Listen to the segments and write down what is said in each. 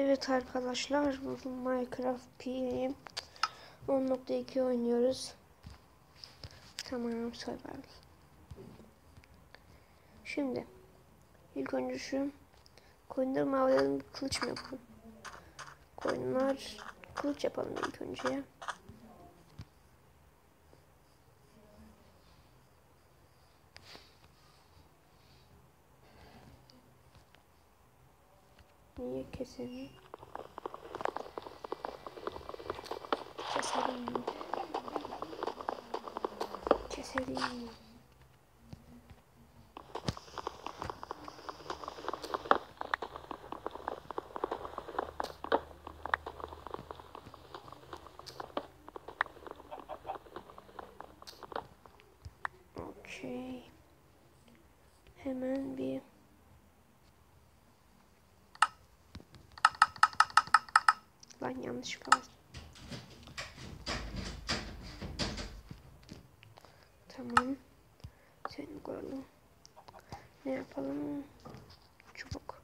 Evet arkadaşlar bugün Minecraft P 10.2 oynuyoruz. Tamam survival. Şimdi ilk önce şu koyunları mavlayalım kılıç mı yapalım? Koyunlar kılıç yapalım ilk önce ya. Niye keselim? Keselim. Keselim. Okey. Hemen bir Lan yanlışlıkla bastım. Tamam. Seni koyalım. Ne yapalım? Çubuk.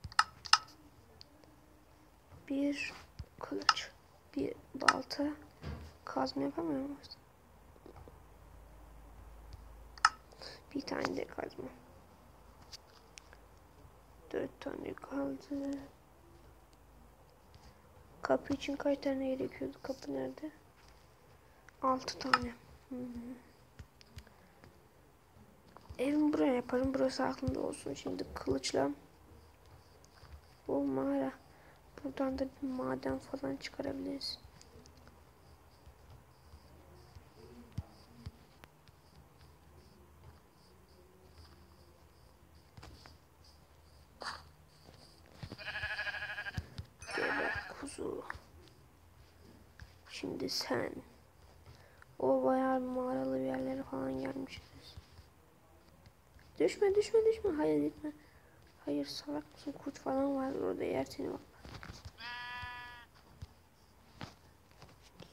Bir kılıç. Bir balta. Kazma yapamıyor muyuz? Bir tane de kazma. Dört tane kaldı. Kapı için kaç tane gerekiyordu? Kapı nerede? Altı tane. Hı -hı. Evimi buraya yaparım. Burası aklımda olsun. Şimdi kılıçla bu mağara. Buradan da bir maden falan çıkarabiliriz. Şimdi sen. O bayağı mağaralı bir yerlere falan gelmişiz. Düşme düşme düşme. Hayır gitme. Hayır salak mısın? Kurt falan var orada yer seni bak.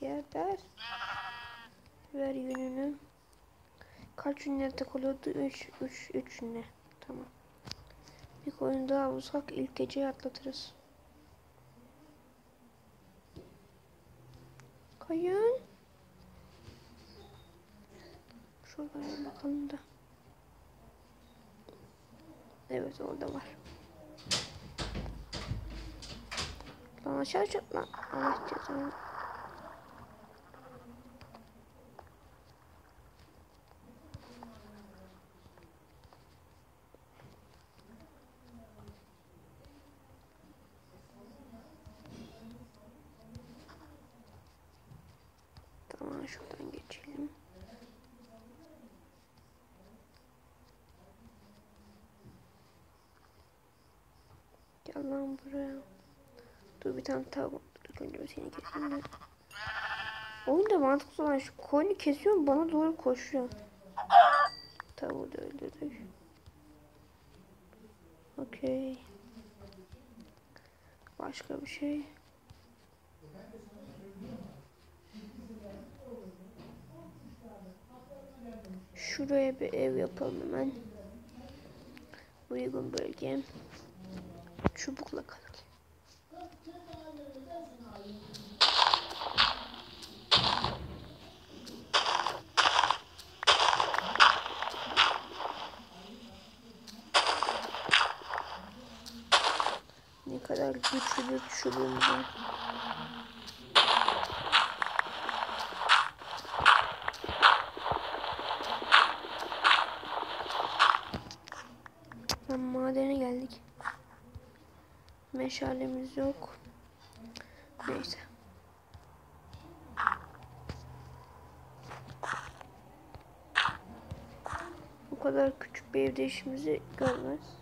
Geber. Ver yününü. Kaç ünlere takılıyordu? 3 3 3 ünle. Tamam. Bir koyun daha bulsak ilk geceyi atlatırız. Koyun. Şuraya bakalım da. Evet orada var. Lan aşağı çık lan. Allah cezanı. Tamam şuradan geçelim. Gel lan buraya. Dur bir tane tavuk. Dur önce seni keseyim de. Oyunda mantıksız olan şu koyunu kesiyorum bana doğru koşuyor. Tavuğu da öldürdük. Okey. Başka bir şey. Şuraya bir ev yapalım hemen. Uygun bölge. Çubukla kalın. Ne kadar güçlü bir çubuğumuz var. Lan madene geldik. Meşalemiz yok. Neyse. Bu kadar küçük bir evde işimizi görmez.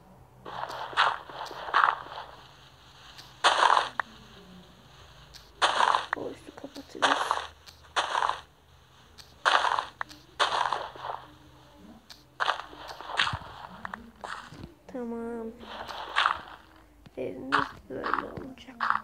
Tamam. Evimiz böyle olacak.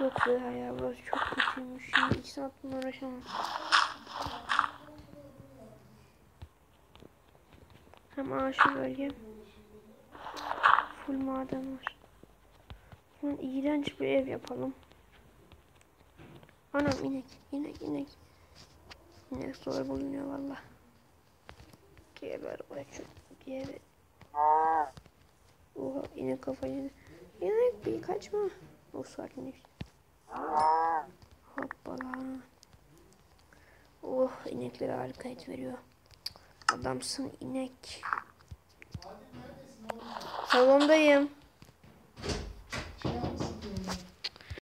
Yok be ya burası çok kötüymüş. Şimdi iki saat bununla uğraşamam. Hem ağaçlı bölge. Full maden var. Lan iğrenç bir ev yapalım. Anam inek, inek, inek. İnek zor bulunuyor valla. Geber başım, geber. Oha inek kafayı. İnek bir kaçma. O sakinleş. Hoppala. Oh inekler harika et veriyor. Adamsın inek. Salondayım.